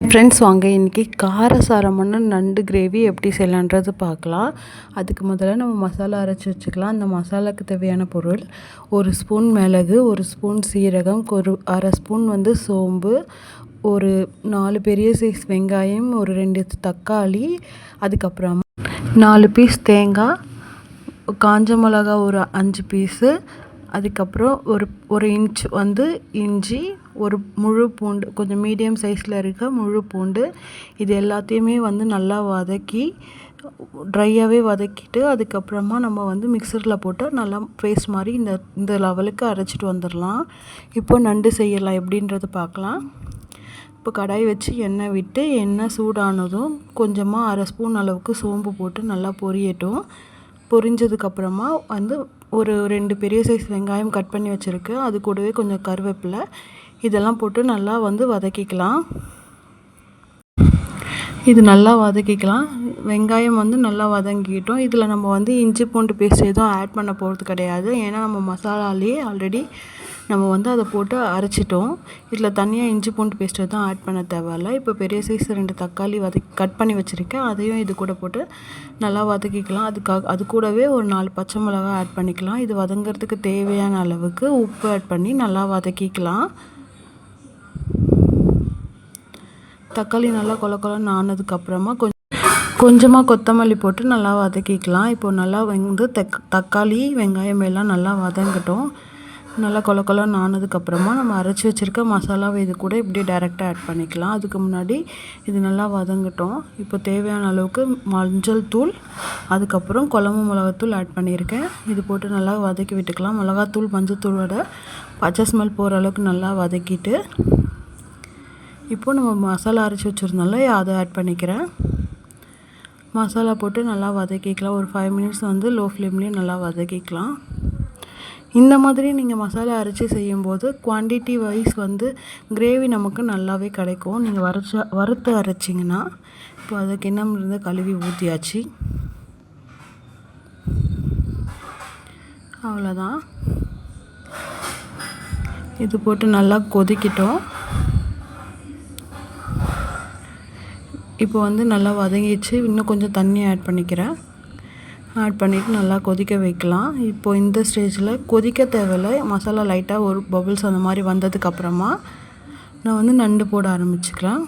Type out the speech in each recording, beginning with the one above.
Friends வாங்க இன்றைக்கி காரசாரமான நண்டு கிரேவி எப்படி செய்யலான்றது பார்க்கலாம். அதுக்கு முதல்ல நம்ம மசாலா அரைச்சி வச்சுக்கலாம். அந்த மசாலாவுக்கு தேவையான பொருள் ஒரு ஸ்பூன் மிளகு ஒரு ஸ்பூன் சீரகம் ஒரு அரை ஸ்பூன் வந்து சோம்பு ஒரு நாலு பெரிய சைஸ் வெங்காயம் ஒரு ரெண்டு தக்காளி அதுக்கப்புறம் நாலு பீஸ் தேங்காய் காஞ்ச மிளகா ஒரு அஞ்சு பீஸு அதுக்கப்புறம் ஒரு ஒரு இன்ச் வந்து இஞ்சி ஒரு முழு பூண்டு கொஞ்சம் மீடியம் சைஸில் இருக்க முழு பூண்டு இது எல்லாத்தையுமே வந்து நல்லா வதக்கி ட்ரையாகவே வதக்கிட்டு அதுக்கப்புறமா நம்ம வந்து மிக்சரில் போட்டு நல்லா பேஸ்ட் மாதிரி இந்த இந்த லெவலுக்கு அரைச்சிட்டு வந்துடலாம். இப்போ நண்டு செய்யலாம் எப்படின்றத பார்க்கலாம். இப்போ கடாய் வச்சு எண்ணெய் விட்டு எண்ணெய் சூடானதும் கொஞ்சமாக அரை ஸ்பூன் அளவுக்கு சோம்பு போட்டு நல்லா பொரியட்டும். பொரிஞ்சதுக்கப்புறமா வந்து ஒரு ரெண்டு பெரிய சைஸ் வெங்காயம் கட் பண்ணி வச்சுருக்கேன் அது கூடவே கொஞ்சம் கருவேப்பிலை. இதெல்லாம் போட்டு நல்லா வந்து வதக்கிக்கலாம். இது நல்லா வதக்கிக்கலாம். வெங்காயம் வந்து நல்லா வதங்கிக்கிட்டோம் இதில் நம்ம வந்து இஞ்சி பூண்டு பேஸ்ட் எதுவும் ஆட் பண்ண போகிறது கிடையாது. ஏன்னா நம்ம மசாலாலேயே ஆல்ரெடி நம்ம வந்து அதை போட்டு அரைச்சிட்டோம். இதில் தனியாக இஞ்சி பூண்டு பேஸ்ட்டு தான் ஆட் பண்ண தேவையில்ல. இப்போ பெரிய சைஸ் ரெண்டு தக்காளி வதக்கி கட் பண்ணி வச்சுருக்கேன். அதையும் இது கூட போட்டு நல்லா வதக்கிக்கலாம். அதுக்காக அது கூடவே ஒரு நாலு பச்சை மிளகா ஆட் பண்ணிக்கலாம். இது வதங்கிறதுக்கு தேவையான அளவுக்கு உப்பு ஆட் பண்ணி நல்லா வதக்கிக்கலாம். தக்காளி நல்லா கொல கொலன்னு ஆனதுக்கப்புறமா கொஞ்சம் கொஞ்சமாக கொத்தமல்லி போட்டு நல்லா வதக்கிக்கலாம். இப்போ நல்லா வந்து தக் தக்காளி வெங்காயம் எல்லாம் நல்லா வதங்கட்டும். நல்லா கொல கொலன்னு ஆனதுக்கப்புறமா நம்ம அரைச்சி வச்சுருக்க மசாலாவை இது கூட இப்படி டேரெக்டாக ஆட் பண்ணிக்கலாம். அதுக்கு முன்னாடி இது நல்லா வதங்கட்டும். இப்போ தேவையான அளவுக்கு மஞ்சள் தூள் அதுக்கப்புறம் குழம்பு மிளகாத்தூள் ஆட் பண்ணியிருக்கேன். இது போட்டு நல்லா வதக்கி விட்டுக்கலாம். மிளகாத்தூள் மஞ்சத்தூளோட பச்சை ஸ்மெல் போகிற அளவுக்கு நல்லா வதக்கிட்டு இப்போது நம்ம மசாலா அரைச்சி வச்சுருந்தோம்ல அதை ஆட் பண்ணிக்கிறேன். மசாலா போட்டு நல்லா வதக்கிக்கலாம். ஒரு ஃபைவ் மினிட்ஸ் வந்து லோ ஃப்ளேம்லேயே நல்லா வதக்கிக்கலாம். இந்த மாதிரி நீங்கள் மசாலா அரைச்சி செய்யும்போது குவான்டிட்டி வைஸ் வந்து கிரேவி நமக்கு நல்லாவே கிடைக்கும். நீங்கள் வரைச்ச வறுத்து அரைச்சிங்கன்னா இப்போ அதை கிண்ணம் இருந்து கழுவி ஊற்றியாச்சு அவ்வளோதான். இது போட்டு நல்லா கொதிக்கிட்டோம். இப்போ வந்து நல்லா வதங்கிடுச்சு. இன்னும் கொஞ்சம் தண்ணி ஆட் பண்ணிக்கிறேன். ஆட் பண்ணிவிட்டு நல்லா கொதிக்க வைக்கலாம். இப்போது இந்த ஸ்டேஜில் கொதிக்க தேவையில்ல. மசாலா லைட்டாக ஒரு பபுள்ஸ் அந்த மாதிரி வந்ததுக்கப்புறமா நான் வந்து நண்டு போட ஆரம்பிச்சுக்கிறேன்.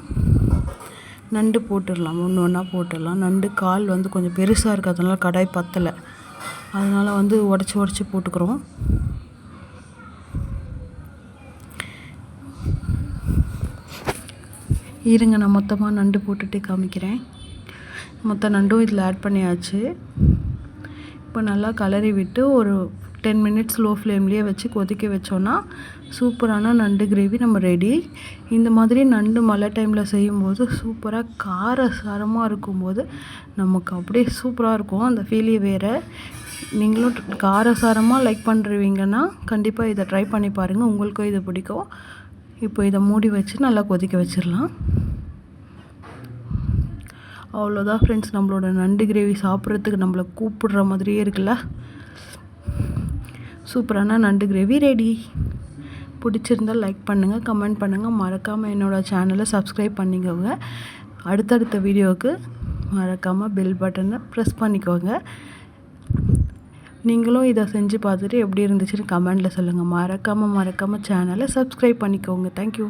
நண்டு போட்டுடலாம். ஒன்று ஒன்றா போட்டுடலாம். நண்டு கால் வந்து கொஞ்சம் பெருசாக இருக்கிறதுனால கடாய் பத்தலை. அதனால் வந்து உடச்சி உடச்சி போட்டுக்கிறோம். இருங்க நான் மொத்தமாக நண்டு போட்டுட்டு காமிக்கிறேன். மொத்த நண்டும் இதில் ஆட் பண்ணியாச்சு. இப்போ நல்லா கலரி விட்டு ஒரு டென் மினிட்ஸ் லோ ஃப்ளேம்லேயே வச்சு கொதிக்க வச்சோன்னா சூப்பரான நண்டு கிரேவி நம்ம ரெடி இந்த மாதிரி நண்டு மழை டைமில் செய்யும்போது சூப்பராக கார சாரமாக இருக்கும்போது நமக்கு அப்படியே சூப்பராக இருக்கும். அந்த ஃபீலே வேறு. நீங்களும் காரசாரமாக லைக் பண்ணுறீங்கன்னா கண்டிப்பாக இதை ட்ரை பண்ணி பாருங்கள் உங்களுக்கும் இது பிடிக்கும். இப்போ இதை மூடி வச்சு நல்லா கொதிக்க வச்சிடலாம். அவ்வளோதான் ஃப்ரெண்ட்ஸ் நம்மளோட நண்டு கிரேவி சாப்பிட்றதுக்கு நம்மளை கூப்பிடுற மாதிரியே இருக்குல்ல? சூப்பரான நண்டு கிரேவி ரெடி பிடிச்சிருந்தால் லைக் பண்ணுங்கள் கமெண்ட் பண்ணுங்கள் மறக்காமல் என்னோடய சேனலை சப்ஸ்கிரைப் பண்ணிக்கோங்க. அடுத்தடுத்த வீடியோவுக்கு மறக்காமல் பெல் பட்டனை ப்ரெஸ் பண்ணிக்கோங்க. நீங்களும் இதை செஞ்சு பார்த்துட்டு எப்படி இருந்துச்சுன்னு கமெண்டில் சொல்லுங்கள் மறக்காமல் மறக்காமல் சேனலை சப்ஸ்கிரைப் பண்ணிக்கோங்க. தேங்க்யூ